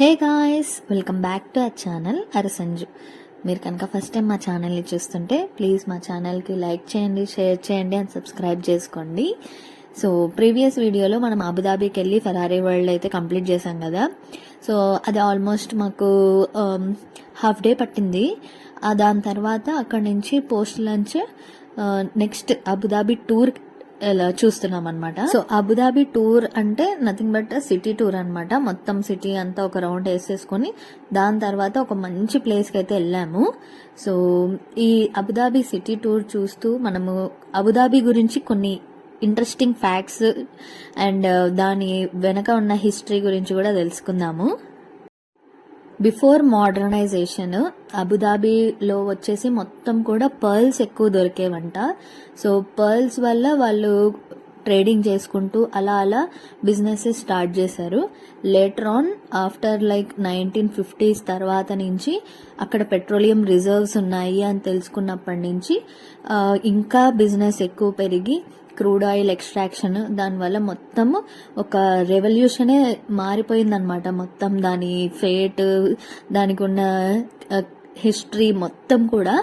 Hey guys welcome back to our channel అరసంజు. మీరు కనుక first time మా ఛానల్ని చూస్తుంటే ప్లీజ్ మా ఛానల్కి లైక్ చేయండి షేర్ చేయండి అండ్ సబ్స్క్రైబ్ చేసుకోండి. సో ప్రీవియస్ వీడియోలో మనం అబుదాబీకి వెళ్ళి ఫెరారీ వరల్డ్ అయితే కంప్లీట్ చేసాం కదా. సో అది ఆల్మోస్ట్ మాకు um, హాఫ్ డే పట్టింది. దాని తర్వాత అక్కడి నుంచి post lunch uh, next Abu Dhabi tour ఇలా చూస్తున్నాం అనమాట సో అబుదాబి టూర్ అంటే నథింగ్ బట్ సిటీ టూర్ అనమాట మొత్తం సిటీ అంతా ఒక రౌండ్ వేసేసుకొని దాని తర్వాత ఒక మంచి ప్లేస్కి అయితే వెళ్ళాము. సో ఈ అబుదాబి సిటీ టూర్ చూస్తూ మనము అబుదాబి గురించి కొన్ని ఇంట్రెస్టింగ్ ఫ్యాక్ట్స్ అండ్ దాని వెనక ఉన్న హిస్టరీ గురించి కూడా తెలుసుకుందాము. బిఫోర్ మోడర్నైజేషన్ అబుదాబీలో వచ్చేసి మొత్తం కూడా పర్ల్స్ ఎక్కువ దొరికేవంట. సో పర్ల్స్ వల్ల వాళ్ళు ట్రేడింగ్ చేసుకుంటూ అలా అలా బిజినెస్ స్టార్ట్ చేశారు. Later on after like nineteen fifties తర్వాత నుంచి అక్కడ పెట్రోలియం రిజర్వ్స్ ఉన్నాయి అని తెలుసుకున్నప్పటి నుంచి ఇంకా బిజినెస్ ఎక్కువ పెరిగి క్రూడ్ ఆయిల్ ఎక్స్ట్రాక్షన్ దానివల్ల మొత్తం ఒక రెవల్యూషనే మారిపోయిందనమాట మొత్తం దాని ఫేట్ దానికి ఉన్న హిస్టరీ మొత్తం కూడా.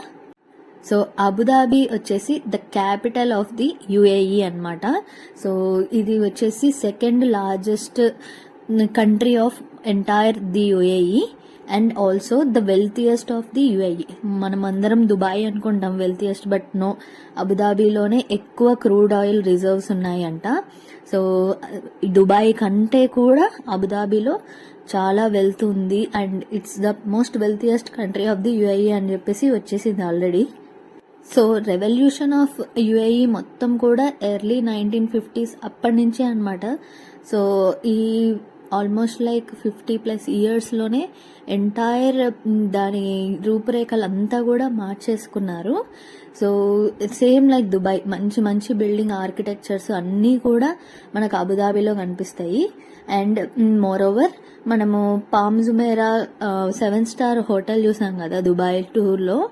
సో అబుదాబి వచ్చేసి the capital of the UAE అనమాట సో ఇది వచ్చేసి second largest country of entire the UAE. And also the wealthiest of the UAE మనం అందరం దుబాయ్ అనుకుంటాం వెల్తియెస్ట్ బట్ నో అబుదాబీలోనే ఎక్కువ క్రూడ్ ఆయిల్ రిజర్వ్స్ ఉన్నాయంట. సో దుబాయ్ కంటే కూడా అబుదాబిలో చాలా వెల్త్ ఉంది and it's the most wealthiest country of the UAE అని చెప్పేసి వచ్చేసింది already so revolution of UAE మొత్తం కూడా ఎర్లీ నైన్టీన్ ఫిఫ్టీస్ అప్పటి నుంచే అనమాట సో ఈ ఆల్మోస్ట్ లైక్ ఫిఫ్టీ ప్లస్ ఇయర్స్లోనే ఎంటైర్ దాని రూపురేఖలు అంతా కూడా మార్చేసుకున్నారు. సో సేమ్ లైక్ దుబాయ్ మంచి మంచి బిల్డింగ్ ఆర్కిటెక్చర్స్ అన్నీ కూడా మనకు అబుదాబిలో కనిపిస్తాయి. అండ్ మోర్ ఓవర్ మనము Palm Jumeirah seven star hotel చూసాం కదా దుబాయ్ టూర్లో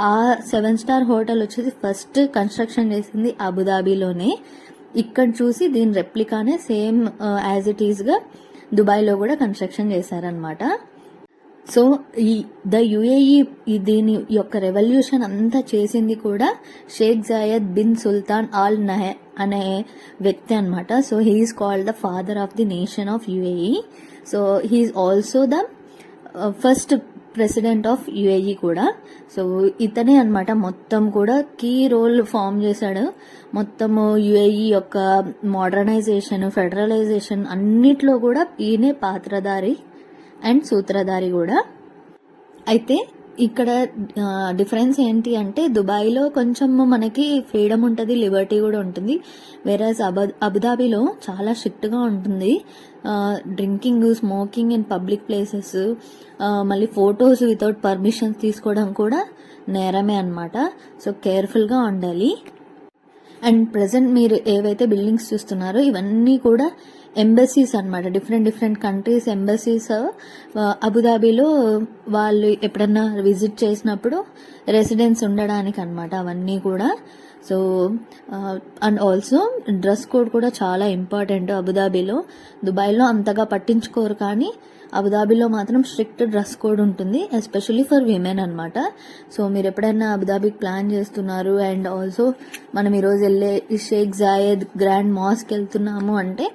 ఆ సెవెన్ స్టార్ హోటల్ వచ్చేసి ఫస్ట్ కన్స్ట్రక్షన్ చేసింది అబుదాబిలోనే. ఇక్కడ చూసి దీని రెప్లికానే సేమ్ యాజ్ ఇట్ ఈస్గా దుబాయ్లో కూడా కన్స్ట్రక్షన్ చేశారనమాట సో ఈ ద యుఏఈ దీని యొక్క రెవల్యూషన్ అంతా చేసింది కూడా Sheikh Zayed bin Sultan Al Nahyan అనే వ్యక్తి అనమాట so he's called the father of the nation of UAE. So he's also the first president of UAE కూడా. సో ఇతనే అనమాట మొత్తం కూడా కీ రోల్ ఫామ్ చేశాడు. మొత్తము యుఏఈ యొక్క మోడర్నైజేషన్ ఫెడరలైజేషన్ అన్నిట్లో కూడా ఈయనే పాత్రధారి అండ్ సూత్రధారి కూడా. అయితే ఇక్కడ డిఫరెన్స్ ఏంటి అంటే దుబాయ్లో కొంచెం మనకి ఫ్రీడమ్ ఉంటుంది లిబర్టీ కూడా ఉంటుంది. వేరే అబు అబుదాబిలో చాలా స్ట్రిక్ట్గా ఉంటుంది. Drinking smoking in public places మళ్ళీ ఫొటోస్ వితౌట్ పర్మిషన్స్ తీసుకోవడం కూడా నేరమే అన్నమాట. సో కేర్ఫుల్గా ఉండాలి. అండ్ ప్రజెంట్ మీరు ఏవైతే బిల్డింగ్స్ చూస్తున్నారో ఇవన్నీ కూడా ఎంబసీస్ అన్నమాట. డిఫరెంట్ డిఫరెంట్ కంట్రీస్ ఎంబసీస్ అబుదాబీలో వాళ్ళు ఎప్పుడన్నా విజిట్ చేసినప్పుడు రెసిడెన్స్ ఉండడానికి అనమాట అవన్నీ కూడా. So and also dress code కూడా చాలా ఇంపార్టెంట్ అబుదాబీలో దుబాయ్లో అంతగా పట్టించుకోరు కానీ అబుదాబీలో మాత్రం స్ట్రిక్ట్ డ్రెస్ కోడ్ ఉంటుంది ఎస్పెషల్లీ ఫర్ విమెన్ అనమాట సో మీరు ఎప్పుడైనా అబుదాబీకి ప్లాన్ చేస్తున్నారు అండ్ ఆల్సో మనం ఈరోజు వెళ్ళే షేక్ జాయద్ గ్రాండ్ మాస్క్ వెళ్తున్నాము అంటే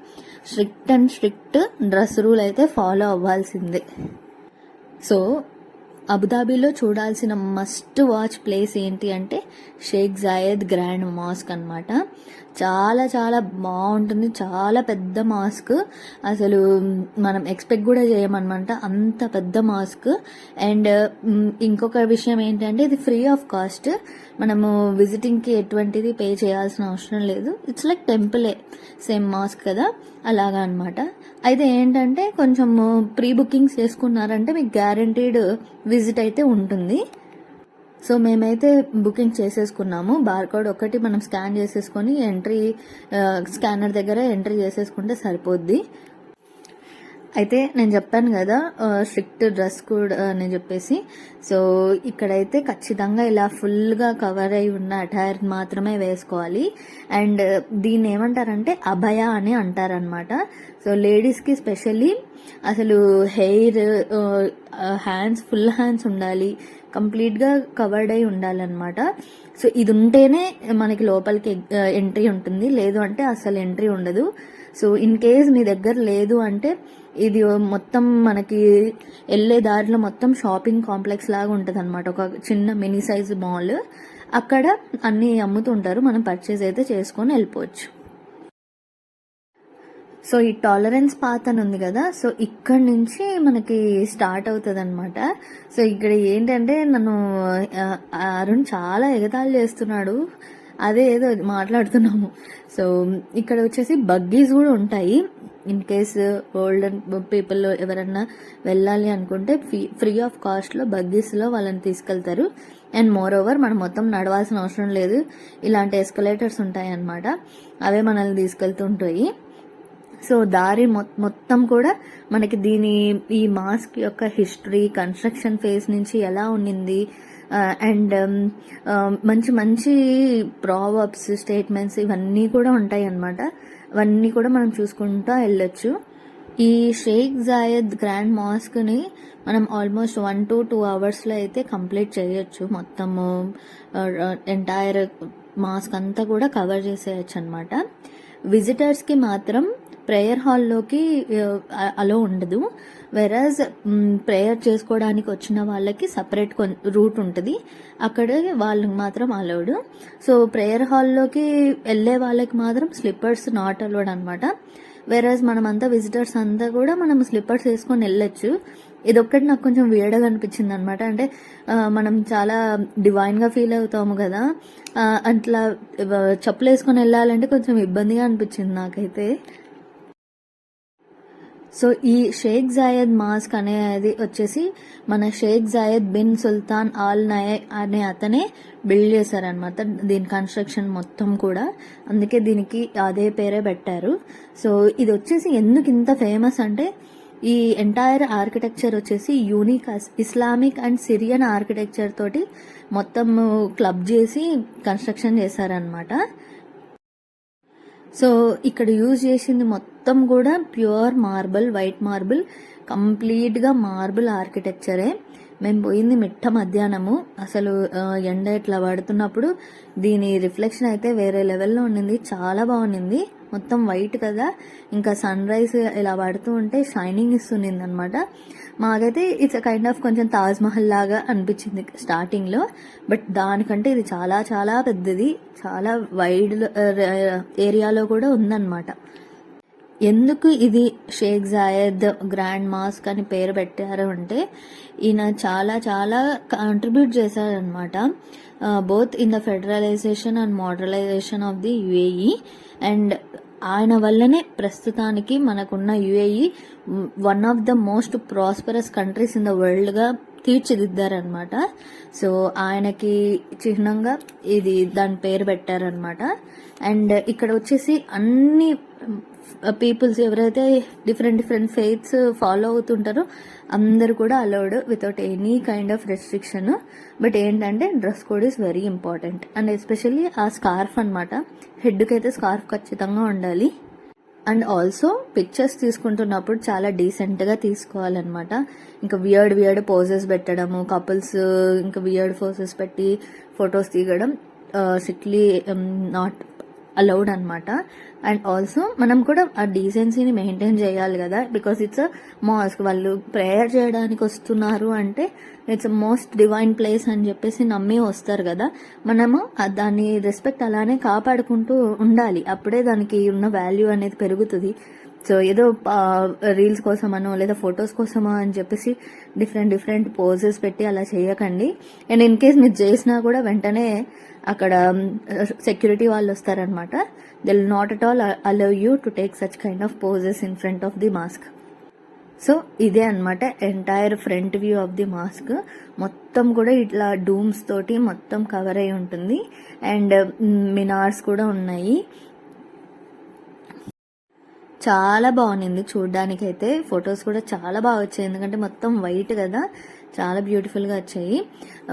strict and strict dress rule అయితే ఫాలో అవ్వాల్సిందే. సో అబుదాబీలో చూడాల్సిన మస్ట్ వాచ్ ప్లేస్ ఏంటి అంటే షేక్ జాయద్ గ్రాండ్ మాస్క్ అన్నమాట. చాలా చాలా బాగుంటుంది. చాలా పెద్ద మాస్క్. అసలు మనం ఎక్స్పెక్ట్ కూడా చేయమనమాట. అంత పెద్ద మాస్క్. అండ్ ఇంకొక విషయం ఏంటంటే ఇది ఫ్రీ ఆఫ్ కాస్ట్. మనము విజిటింగ్కి ఎటువంటిది పే చేయాల్సిన అవసరం లేదు. ఇట్స్ లైక్ టెంపులే. సేమ్ మాస్క్ కదా. అలాగా అనమాట అయితే ఏంటంటే కొంచెం ప్రీ బుకింగ్స్ చేసుకున్నారంటే మీకు గ్యారంటీడ్ విజిట్ అయితే ఉంటుంది. సో మేమైతే బుకింగ్ చేసేసుకున్నాము. బార్కోడ్ ఒకటి మనం స్కాన్ చేసేసుకొని ఎంట్రీ స్కానర్ దగ్గర ఎంట్రీ చేసేసుకుంటే సరిపోద్ది. అయితే నేను చెప్పాను కదా స్ట్రిక్ట్ డ్రెస్ కోడ్ అని చెప్పేసి. సో ఇక్కడైతే ఖచ్చితంగా ఇలా ఫుల్గా కవర్ అయి ఉన్న అటైర్ మాత్రమే వేసుకోవాలి. అండ్ దీన్ని ఏమంటారంటే అభయ అని అంటారనమాట సో లేడీస్కి స్పెషల్లీ అసలు హెయిర్ హ్యాండ్స్ ఫుల్ హ్యాండ్స్ ఉండాలి. కంప్లీట్గా కవర్డ్ అయి ఉండాలన్నమాట. సో ఇది ఉంటేనే మనకి లోపలికి ఎంట్రీ ఉంటుంది. లేదు అంటే అసలు ఎంట్రీ ఉండదు. సో ఇన్ కేస్ మీ దగ్గర లేదు అంటే ఇది మొత్తం మనకి వెళ్ళే దారిలో మొత్తం షాపింగ్ కాంప్లెక్స్ లాగా ఉంటుంది అనమాట ఒక చిన్న మినీ సైజ్ మాల్. అక్కడ అన్నీ అమ్ముతుంటారు. మనం పర్చేజ్ అయితే చేసుకొని వెళ్ళిపోవచ్చు. సో ఈ టాలరెన్స్ పాత్ అని ఉంది కదా సో ఇక్కడ నుంచి మనకి స్టార్ట్ అవుతుంది అనమాట సో ఇక్కడ ఏంటంటే నన్ను అరుణ్ చాలా ఎగతాళి చేస్తున్నాడు. అదే ఏదో మాట్లాడుతున్నాము. సో ఇక్కడ వచ్చేసి బగ్గీస్ కూడా ఉంటాయి. ఇన్ కేస్ ఓల్డ్ పీపుల్ ఎవరన్నా వెళ్ళాలి అనుకుంటే ఫ్రీ ఫ్రీ ఆఫ్ కాస్ట్లో బగ్గీస్లో వాళ్ళని తీసుకెళ్తారు. అండ్ మోర్ ఓవర్ మనం మొత్తం నడవాల్సిన అవసరం లేదు. ఇలాంటి ఎస్కలేటర్స్ ఉంటాయి అన్నమాట అవే మనల్ని తీసుకెళ్తుంటాయి సో దారి మొ- మొత్తం కూడా మనకి దీని ఈ మాస్క్ యొక్క హిస్టరీ కన్స్ట్రక్షన్ ఫేజ్ నుంచి ఎలా ఉండింది అండ్ మంచి మంచి ప్రావర్బ్స్ స్టేట్మెంట్స్ ఇవన్నీ కూడా ఉంటాయి అన్నమాట అవన్నీ కూడా మనం చూసుకుంటా వెళ్ళొచ్చు. ఈ షేక్ జాయద్ గ్రాండ్ మాస్క్ని మనం ఆల్మోస్ట్ వన్ టు టూ అవర్స్లో అయితే కంప్లీట్ చేయొచ్చు. మొత్తము ఎంటైర్ మాస్క్ అంతా కూడా కవర్ చేసేయచ్చు అనమాట విజిటర్స్కి మాత్రం ప్రేయర్ హాల్లోకి అలో ఉండదు. వెరాజ్ ప్రేయర్ చేసుకోవడానికి వచ్చిన వాళ్ళకి సపరేట్ రూట్ ఉంటుంది. అక్కడ వాళ్ళకి మాత్రం అలౌడ్ సో ప్రేయర్ హాల్లోకి వెళ్ళే వాళ్ళకి మాత్రం స్లిప్పర్స్ నాట్ అలౌడ్ అనమాట వెరాజ్ మనమంతా విజిటర్స్ అంతా కూడా మనం స్లిప్పర్స్ వేసుకొని వెళ్ళొచ్చు. ఇదొక్కటి నాకు కొంచెం వేడగా అనిపించింది అనమాట అంటే మనం చాలా డివైన్గా ఫీల్ అవుతాము కదా. అట్లా చెప్పులు వేసుకొని వెళ్ళాలంటే కొంచెం ఇబ్బందిగా అనిపించింది నాకైతే. సో ఈ షేక్ జాయద్ మాస్క్ అనేది వచ్చేసి మన Sheikh Zayed bin Sultan Al Nahyan అనే అతనే బిల్డ్ చేశారనమాట దీని కన్స్ట్రక్షన్ మొత్తం కూడా. అందుకే దీనికి అదే పేరే పెట్టారు. సో ఇది వచ్చేసి ఎందుకు ఇంత ఫేమస్ అంటే ఈ ఎంటైర్ ఆర్కిటెక్చర్ వచ్చేసి unique Islamic and Syrian architecture తోటి మొత్తం క్లబ్ చేసి కన్స్ట్రక్షన్ చేశారనమాట సో ఇక్కడ యూజ్ చేసింది మొత్తం కూడా ప్యూర్ మార్బుల్ వైట్ మార్బుల్ కంప్లీట్గా మార్బుల్ ఆర్కిటెక్చరే. మేము పోయింది మిట్ట మధ్యాహ్నము. అసలు ఎండ ఇట్లా పడుతున్నప్పుడు దీని రిఫ్లెక్షన్ అయితే వేరే లెవెల్లో ఉండింది. చాలా బాగుండింది. మొత్తం వైట్ కదా. ఇంకా సన్ రైజ్ ఇలా పడుతూ ఉంటే షైనింగ్ ఇస్తుండింది అనమాట మాకైతే ఇట్స్ కైండ్ ఆఫ్ కొంచెం తాజ్ మహల్ లాగా అనిపించింది స్టార్టింగ్లో బట్ దానికంటే ఇది చాలా చాలా పెద్దది. చాలా వైడ్ ఏరియాలో కూడా ఉందన్నమాట. ఎందుకు ఇది షేక్ జాయద్ గ్రాండ్ మాస్క్ అని పేరు పెట్టారు అంటే ఈయన చాలా చాలా కాంట్రిబ్యూట్ చేశారనమాట both in the federalization and modernization of the UAE and ఆయన వల్లనే ప్రస్తుతానికి మనకున్న UAE one of the most prosperous countries in the వరల్డ్గా తీర్చిదిద్దారనమాట సో ఆయనకి చిహ్నంగా ఇది దాని పేరు పెట్టారనమాట అండ్ ఇక్కడ వచ్చేసి అన్ని పీపుల్స్ ఎవరైతే డిఫరెంట్ డిఫరెంట్ ఫెయిత్స్ ఫాలో అవుతుంటారో అందరు కూడా allowed without any kind of restriction. But ఏంటంటే dress code is very important. And especially ఆ స్కార్ఫ్ అనమాట హెడ్కి అయితే స్కార్ఫ్ ఖచ్చితంగా ఉండాలి. అండ్ ఆల్సో పిక్చర్స్ తీసుకుంటున్నప్పుడు చాలా డీసెంట్గా తీసుకోవాలన్నమాట. ఇంకా వియర్డ్ వియర్డ్ పోజెస్ పెట్టడము కపుల్స్ ఇంకా వియర్డ్ పోజెస్ పెట్టి ఫొటోస్ తీయడం సిక్లీ నాట్ అలౌడ్ అనమాట అండ్ ఆల్సో మనం కూడా ఆ డీసెన్సీని మెయింటైన్ చేయాలి కదా. బికాస్ ఇట్స్ మాస్క్ వాళ్ళు ప్రేయర్ చేయడానికి వస్తున్నారు అంటే ఇట్స్ మోస్ట్ డివైన్ ప్లేస్ అని చెప్పేసి నమ్మి వస్తారు కదా. మనము దాన్ని రెస్పెక్ట్ అలానే కాపాడుకుంటూ ఉండాలి. అప్పుడే దానికి ఉన్న వాల్యూ అనేది పెరుగుతుంది. సో ఏదో రీల్స్ కోసమనో లేదా ఫొటోస్ కోసమో అని చెప్పేసి డిఫరెంట్ డిఫరెంట్ పోజెస్ పెట్టి అలా చేయకండి. అండ్ ఇన్ కేస్ మీరు చేసినా కూడా వెంటనే అక్కడ సెక్యూరిటీ వాళ్ళు వస్తారనమాట. They not at all allow you to take such kind of poses in front of the mosque so ఇదే అన్నమాట entire front view of the mosque మొత్తం కూడా ఇట్లా డూమ్స్ తోటి మొత్తం కవర్ అయి ఉంటుంది. అండ్ మినార్స్ కూడా ఉన్నాయి. చాలా బాగుంది చూడడానికి అయితే ఫొటోస్ కూడా చాలా బాగా వచ్చాయి. ఎందుకంటే మొత్తం వైట్ కదా. చాలా బ్యూటిఫుల్గా వచ్చాయి.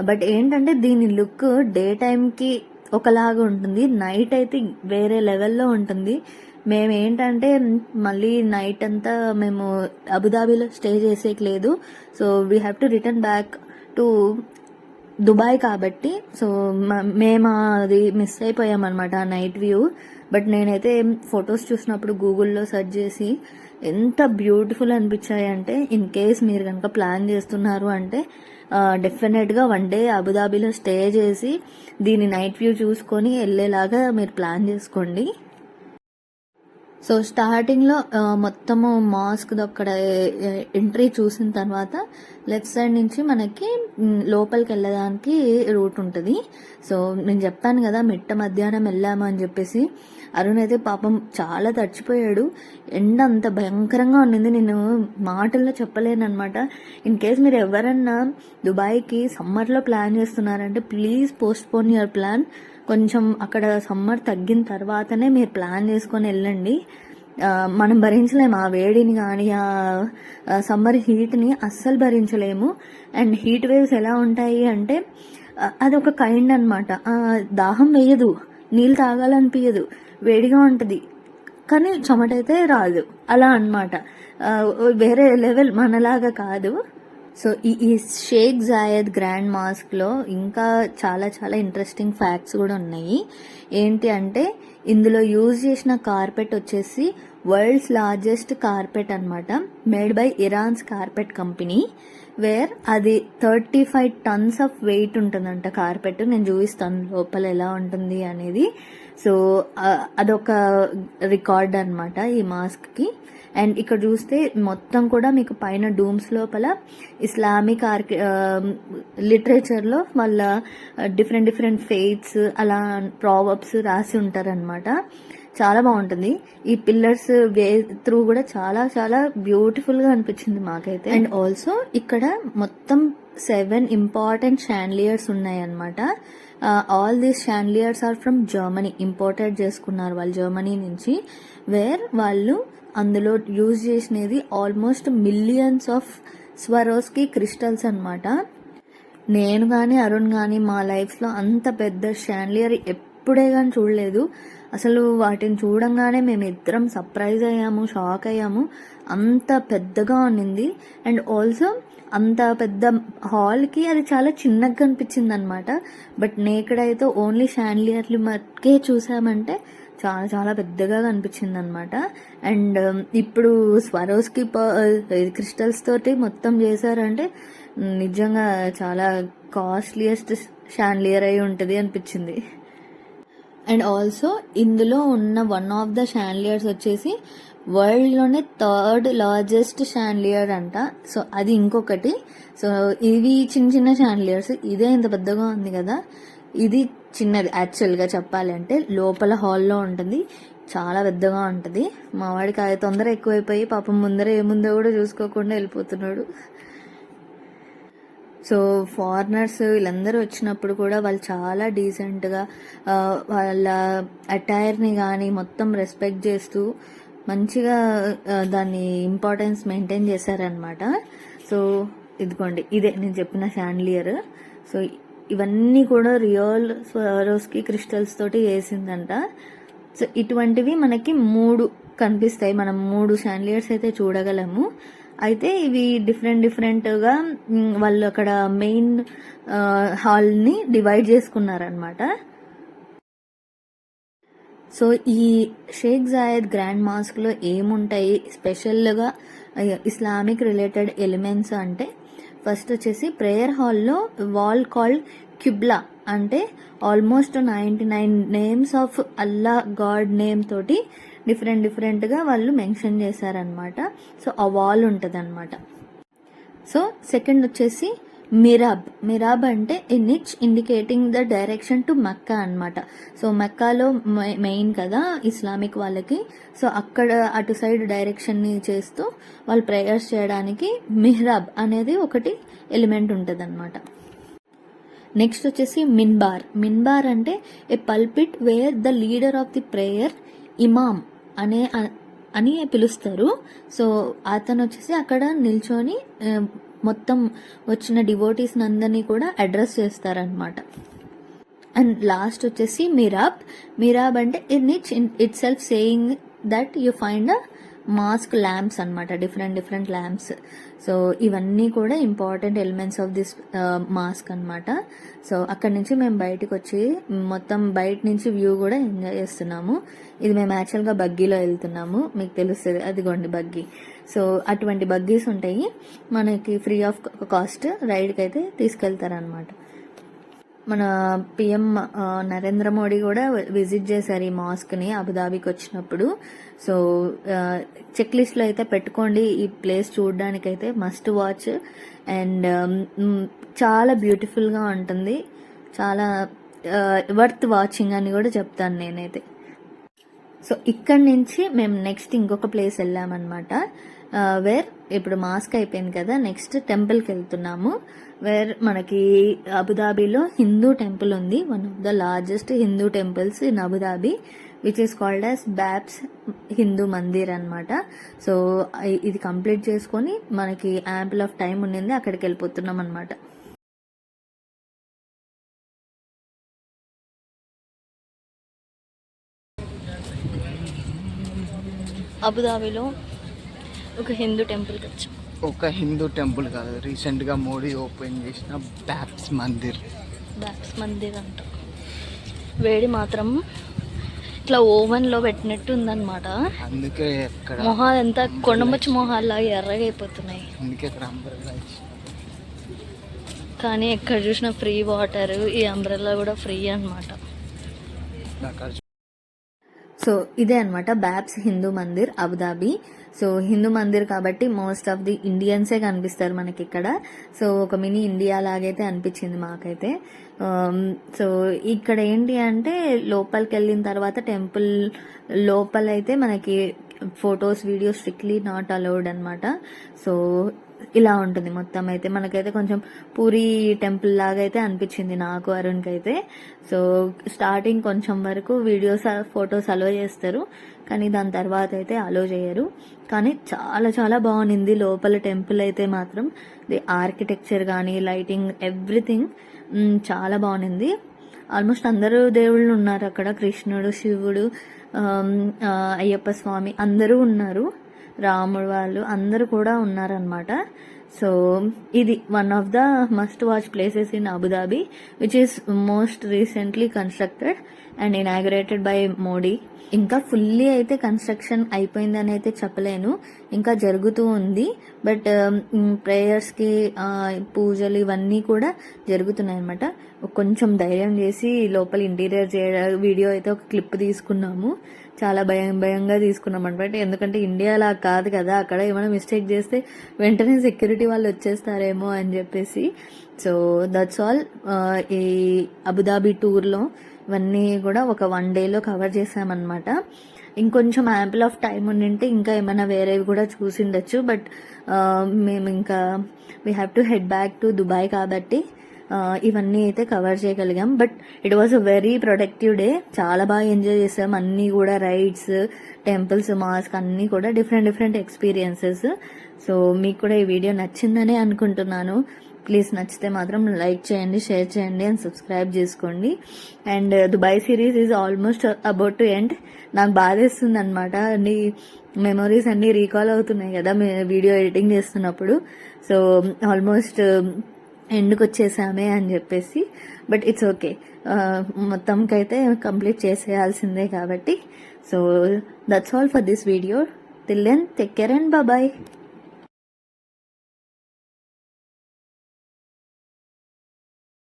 బట్ ఏంటంటే దీని లుక్ డే టైంకి ఒకలాగా ఉంటుంది. నైట్ అయితే వేరే లెవెల్లో ఉంటుంది. మేము ఏంటంటే మళ్ళీ నైట్ అంతా మేము అబుదాబీలో స్టే చేసేకి లేదు. So we have to return back to Dubai కాబట్టి సో మ- మేము అది మిస్ అయిపోయాం అనమాట ఆ నైట్ వ్యూ బట్ నేనైతే ఫొటోస్ చూసినప్పుడు గూగుల్లో సెర్చ్ చేసి ఎంత బ్యూటిఫుల్ అనిపించాయి అంటే ఇన్ కేస్ మీరు కనుక ప్లాన్ చేస్తున్నారు అంటే డెఫినెట్గా వన్ డే అబుదాబీలో స్టే చేసి దీని నైట్ వ్యూ చూసుకొని వెళ్ళేలాగా మీరు ప్లాన్ చేసుకోండి. సో స్టార్టింగ్లో మొత్తము మాస్క్ అక్కడ ఎంట్రీ చూసిన తర్వాత లెఫ్ట్ సైడ్ నుంచి మనకి లోపలికి వెళ్ళడానికి రూట్ ఉంటుంది. సో నేను చెప్పాను కదా మిట్ట మధ్యాహ్నం వెళ్ళాము అని చెప్పేసి. అరుణ్ అయితే పాపం చాలా తడిచిపోయాడు. ఎండ అంత భయంకరంగా ఉండింది నేను మాటల్లో చెప్పలేను అనమాట ఇన్ కేస్ మీరు ఎవరన్నా దుబాయ్కి సమ్మర్లో ప్లాన్ చేస్తున్నారంటే please postpone your plan. కొంచెం అక్కడ సమ్మర్ తగ్గిన తర్వాతనే మీరు ప్లాన్ చేసుకొని వెళ్ళండి. మనం భరించలేము. ఆ వేడిని కానీ ఆ సమ్మర్ హీట్ని అస్సలు భరించలేము. అండ్ హీట్ వేవ్స్ ఎలా ఉంటాయి అంటే అది ఒక కైండ్ అనమాట దాహం వేయదు. నీళ్ళు తాగాలనిపించదు వేడిగా ఉంటుంది. కానీ చెమటైతే రాదు. అలా అన్నమాట. వేరే లెవెల్ మనలాగా కాదు. సో ఈ ఈ షేక్ జాయద్ గ్రాండ్ మాస్క్లో ఇంకా చాలా చాలా ఇంట్రెస్టింగ్ ఫ్యాక్ట్స్ కూడా ఉన్నాయి. ఏంటి అంటే ఇందులో యూజ్ చేసిన కార్పెట్ వచ్చేసి వరల్డ్స్ లార్జెస్ట్ కార్పెట్ అన్నమాట. Made by Iran's carpet company where అది thirty five tons of weight ఉంటుందంట కార్పెట్. నేను చూపిస్తాను లోపల ఎలా ఉంటుంది అనేది. సో అదొక రికార్డ్ అనమాట ఈ మాస్క్కి. అండ్ ఇక్కడ చూస్తే మొత్తం కూడా మీకు పైన డూమ్స్ లోపల ఇస్లామిక్ ఆర్కి లిటరేచర్లో వాళ్ళ డిఫరెంట్ డిఫరెంట్ ఫెయిట్స్ అలా ప్రావర్బ్స్ రాసి ఉంటారనమాట చాలా బాగుంటుంది. ఈ పిల్లర్స్ వే త్రూ కూడా చాలా చాలా బ్యూటిఫుల్గా అనిపించింది మాకైతే. అండ్ ఆల్సో ఇక్కడ మొత్తం సెవెన్ ఇంపార్టెంట్ షాన్లియర్స్ ఉన్నాయన్నమాట. All these chandeliers are from Germany imported చేసుకున్నారు వాళ్ళు జర్మనీ నుంచి. వేర్ వాళ్ళు అందులో యూజ్ చేసినది almost millions of Swarovski crystals అనమాట నేను కానీ అరుణ్ కానీ మా లైఫ్లో అంత పెద్ద షాన్లియర్ ఎప్పుడే కానీ చూడలేదు. అసలు వాటిని చూడంగానే మేము ఇద్దరం సర్ప్రైజ్ అయ్యాము షాక్ అయ్యాము. అంత పెద్దగా ఉన్నింది. అండ్ ఆల్సో అంత పెద్ద హాల్కి అది చాలా చిన్నగా కనిపించింది అనమాట బట్ నేకడైతే ఓన్లీ షాన్లియర్లు మట్టుకే చూసామంటే చాలా చాలా పెద్దగా కనిపించింది అనమాట అండ్ ఇప్పుడు స్వరోస్కి క్రిస్టల్స్ తోటి మొత్తం చేశారంటే నిజంగా చాలా కాస్ట్లీయెస్ట్ షాన్లియర్ అయి ఉంటుంది అనిపించింది. అండ్ ఆల్సో ఇందులో ఉన్న వన్ ఆఫ్ ద షాన్లియర్స్ వచ్చేసి వరల్డ్లోనే థర్డ్ లార్జెస్ట్ షాన్లియర్ అంట. సో అది ఇంకొకటి. సో ఇవి చిన్న చిన్న షాన్లియర్స్ ఇదే ఇంత పెద్దగా ఉంది కదా. ఇది చిన్నది యాక్చువల్గా చెప్పాలంటే లోపల హాల్లో ఉంటుంది. చాలా పెద్దగా ఉంటుంది. మా వాడికి అది తొందర ఎక్కువైపోయి పాపం ముందర ఏముందో కూడా చూసుకోకుండా వెళ్ళిపోతున్నాడు. సో ఫారినర్స్ వీళ్ళందరూ వచ్చినప్పుడు కూడా వాళ్ళు చాలా డీసెంట్గా వాళ్ళ అటైర్ని కానీ మొత్తం రెస్పెక్ట్ చేస్తూ మంచిగా దాన్ని ఇంపార్టెన్స్ మెయింటైన్ చేశారనమాట సో ఇదిగోండి ఇదే నేను చెప్పిన శాండ్లియర్ సో ఇవన్నీ కూడా రియల్ స్వరోస్కి క్రిస్టల్స్ తోటి వేసిందంట. సో ఇటువంటివి మనకి మూడు కనిపిస్తాయి. మనం మూడు షాండ్లియర్స్ అయితే చూడగలము. అయితే ఇవి డిఫరెంట్ డిఫరెంట్గా వాళ్ళు అక్కడ మెయిన్ హాల్ని డివైడ్ చేసుకున్నారనమాట సో ఈ షేక్ జాయద్ గ్రాండ్ మాస్క్లో ఏముంటాయి? స్పెషల్గా ఇస్లామిక్ రిలేటెడ్ ఎలిమెంట్స్ అంటే ఫస్ట్ వచ్చేసి ప్రేయర్ హాల్లో వాల్ కాల్డ్ క్యుబ్లా అంటే almost ninety nine names of Allah god name తోటి డిఫరెంట్ డిఫరెంట్గా వాళ్ళు మెన్షన్ చేశారనమాట సో ఆ వాల్ ఉంటుంది సో సెకండ్ వచ్చేసి మిరాబ్ మిరాబ్ అంటే a indicating the direction to Mecca అన్నమాట. సో మక్కాలో మె- మెయిన్ కదా ఇస్లామిక్ వాళ్ళకి. సో అక్కడ అటు సైడ్ డైరెక్షన్ని చేస్తూ వాళ్ళు ప్రేయర్స్ చేయడానికి మిహ్రాబ్ అనేది ఒకటి ఎలిమెంట్ ఉంటుంది నెక్స్ట్ వచ్చేసి మిన్బార్. మిన్బార్ అంటే a pulpit where the leader of the prayer ఇమామ్ అనే అని పిలుస్తారు. సో అతను వచ్చేసి అక్కడ నిల్చొని మొత్తం వచ్చిన డివోటీస్ని అందరినీ కూడా అడ్రస్ చేస్తారనమాట అండ్ లాస్ట్ వచ్చేసి మిరాబ్. మిరాబ్ అంటే in it itself saying that you find a mosque lamps అనమాట డిఫరెంట్ డిఫరెంట్ ల్యాంప్స్ సో ఇవన్నీ కూడా important elements of this mosque అన్నమాట. సో అక్కడి నుంచి మేము బయటకు వచ్చి మొత్తం బయట నుంచి వ్యూ కూడా ఎంజాయ్ చేస్తున్నాము. ఇది మేము యాక్చువల్గా బగ్గీలో వెళ్తున్నాము. మీకు తెలుస్తుంది అదిగోండి బగ్గీ. సో అటువంటి బగ్గీస్ ఉంటాయి. మనకి ఫ్రీ ఆఫ్ కాస్ట్ రైడ్కి అయితే తీసుకెళ్తారనమాట మన పిఎం నరేంద్ర మోడీ కూడా విజిట్ చేశారు ఈ మాస్క్ని అబుదాబికి వచ్చినప్పుడు సో చెక్ లిస్ట్లో అయితే పెట్టుకోండి. ఈ ప్లేస్ చూడడానికైతే మస్ట్ వాచ్ అండ్ చాలా బ్యూటిఫుల్గా ఉంటుంది. చాలా వర్త్ వాచింగ్ అని కూడా చెప్తాను నేనైతే. సో ఇక్కడ నుంచి మేము నెక్స్ట్ ఇంకొక ప్లేస్ వెళ్ళామన్నమాట. వేర్ ఇప్పుడు మాస్క్ అయిపోయింది కదా నెక్స్ట్ టెంపుల్కి వెళ్తున్నాము. వేర్ మనకి అబుదాబీలో హిందూ టెంపుల్ ఉంది. One of the largest Hindu temples in Abu Dhabi which is called as BAPS Hindu Mandir అనమాట సో ఇది కంప్లీట్ చేసుకొని మనకి యాంపుల్ ఆఫ్ టైం ఉండింది అక్కడికి వెళ్ళిపోతున్నాం అనమాట అబుదాబిలో ఒక హిందూ టెంపుల్కి వచ్చాం. ఒక హిందూ టెంపుల్ కాదు. రీసెంట్గా మోడీ ఓపెన్ చేసిన బ్యాప్స్ మందిర్. బ్యాక్స్ మందిర్ అంట. వేడి మాత్రం ఇట్లా ఓవెన్లో పెట్టినట్టు ఉందన్నమాట. అందుకే మొహాలు ఎంత కొండముచ్చి మొహాల్లాగా ఎర్రగా అయిపోతున్నాయి. అందుకే అక్కడ అంబర్లా ఇచ్చిన కానీ ఎక్కడ చూసినా ఫ్రీ వాటర్ ఈ అంబ్రెల్లా కూడా ఫ్రీ అన్నమాట. అక్కడ సో ఇదే అనమాట BAPS Hindu Mandir Abu Dhabi so Hindu Mandir కాబట్టి మోస్ట్ ఆఫ్ ది ఇండియన్సే కనిపిస్తారు మనకి ఇక్కడ. సో ఒక మినీ ఇండియా లాగైతే అనిపించింది మాకైతే. Um, సో ఇక్కడ ఏంటి అంటే లోపలికి వెళ్ళిన తర్వాత టెంపుల్ లోపలైతే మనకి photos videos strictly not allowed అనమాట సో ఇలా ఉంటుంది మొత్తం అయితే. మనకైతే కొంచెం పూరి టెంపుల్ లాగా అయితే అనిపించింది నాకు అరుణ్కి అయితే సో స్టార్టింగ్ కొంచెం వరకు వీడియోస్ ఫొటోస్ అలో చేస్తారు. కానీ దాని తర్వాత అయితే అలో చేయరు. కానీ చాలా చాలా బాగుంది. లోపల టెంపుల్ అయితే మాత్రం. ది ఆర్కిటెక్చర్ కానీ లైటింగ్ ఎవ్రీథింగ్ చాలా బాగుంది. ఆల్మోస్ట్ అందరూ దేవుళ్ళు ఉన్నారు అక్కడ. కృష్ణుడు శివుడు అయ్యప్ప స్వామి అందరూ ఉన్నారు. రాముడు వాళ్ళు అందరూ కూడా ఉన్నారనమాట సో ఇది one of the must watch places in Abu Dhabi which is most recently constructed and inaugurated by Modi ఇంకా ఫుల్లీ అయితే కన్స్ట్రక్షన్ అయిపోయిందని అయితే చెప్పలేను. ఇంకా జరుగుతూ ఉంది. బట్ um, ప్రేయర్స్కి పూజలు ఇవన్నీ కూడా జరుగుతున్నాయి అనమాట కొంచెం ధైర్యం చేసి లోపల ఇంటీరియర్ చేయ వీడియో అయితే ఒక క్లిప్ తీసుకున్నాము. చాలా భయం భయంగా తీసుకున్నాం అనమాట ఎందుకంటే ఇండియా అలా కాదు కదా అక్కడ ఏమైనా మిస్టేక్ చేస్తే వెంటనే సెక్యూరిటీ వాళ్ళు వచ్చేస్తారేమో అని చెప్పేసి. సో దట్స్ ఆల్ ఈ అబుదాబి టూర్లో ఇవన్నీ కూడా ఒక వన్ డేలో కవర్ చేసామన్నమాట ఇంకొంచెం యాంపుల్ ఆఫ్ టైం ఉండింటే ఇంకా ఏమైనా వేరేవి కూడా చూసిండొచ్చు బట్ మేము ఇంకా we have to head back to Dubai కాబట్టి ఇవన్నీ అయితే కవర్ చేయగలిగాం. But it was a very productive day చాలా బాగా ఎంజాయ్ చేసాం. అన్నీ కూడా రైడ్స్ టెంపుల్స్ మాస్క్ అన్నీ కూడా డిఫరెంట్ డిఫరెంట్ ఎక్స్పీరియన్సెస్ సో మీకు కూడా ఈ వీడియో నచ్చిందనే అనుకుంటున్నాను. ప్లీజ్ నచ్చితే మాత్రం లైక్ చేయండి షేర్ చేయండి అండ్ సబ్స్క్రైబ్ చేసుకోండి. And uh, Dubai series is almost about to end నాకు బాధేస్తుంది అనమాట అన్ని మెమరీస్ అన్నీ రీకాల్ అవుతున్నాయి కదా వీడియో ఎడిటింగ్ చేస్తున్నప్పుడు. సో ఆల్మోస్ట్ ఎండ్కి వచ్చేసామే అని చెప్పేసి. బట్ ఇట్స్ ఓకే మొత్తంకైతే కంప్లీట్ చేసేయాల్సిందే కాబట్టి. So that's all for this video till then take care and bye